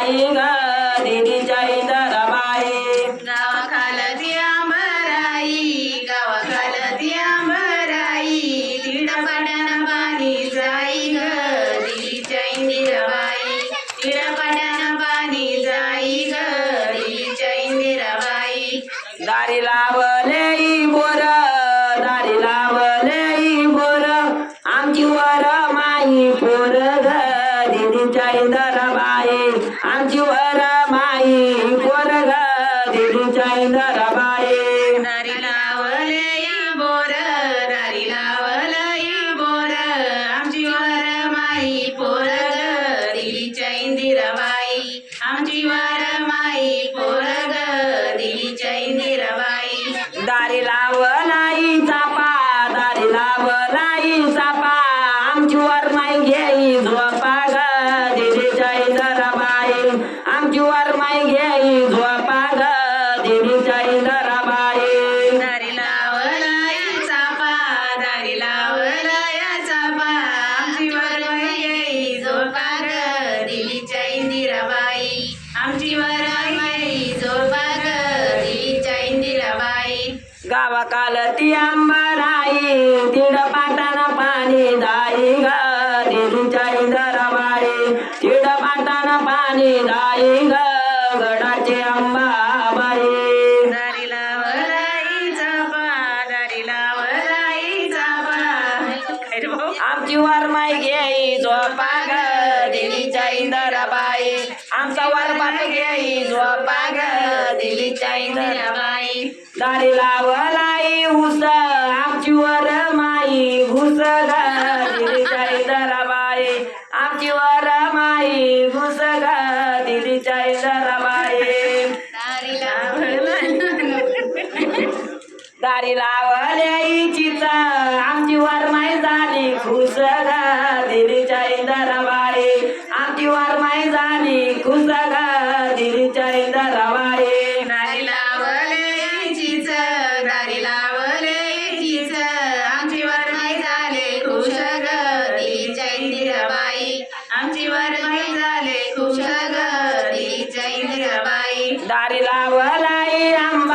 बाई ग दिदीच्या इंदरबाई गावाखालत आंबराई गावाखालत आंबराई तिड पाण्यानं पाणी जाई ग दिलीच्या इंदिराबाई तिड पाण्यानं पाणी जाई ग दिलीच्या इंदिराबाई दारी लावले बोर आमची वर माई पोर ग दिदीच्या इंदरबाई दारी लावलई बोर दारी बोर. आमची वर माई पोर ग दिलीच्या इंदिराबाई. आमची वर माई पोर ग दिलीच्या इंदिराबाई. दारी लावलाई चापा दारी लावलाई चापा. आमची वर माई घेई गावाकाल ती अंबराई तिड पाटाना पाणी दाई ग दिदीच्या इंदरबाई तिड पाटाना पाणी दाई ग गडाचे अंबाबाई. दारी लावलाई चापा दारी लावलाई चापा काय रे भाऊ? आमची वर माई घेई झोपा ग. दिलीच्या इंदरबाई. आमचा वर बाप घेई झोपा ग दिलीच्या इंदरबाई. दारी लावलाई उस आमची वर माई. घुस ग दिलीच्या इंदरबाई. आमची वर माई घुस ग दिलीच्या इंदरबाई. दारी आणि कुसगा दिरीच्या लावले चीच नारी लावले चीच आमची वर नाही झाले कुशग दिरीच्या इंदिराबाई आमची वर झाले कुशग दिरीच्या इंदिराबाई दारी लावलाई आम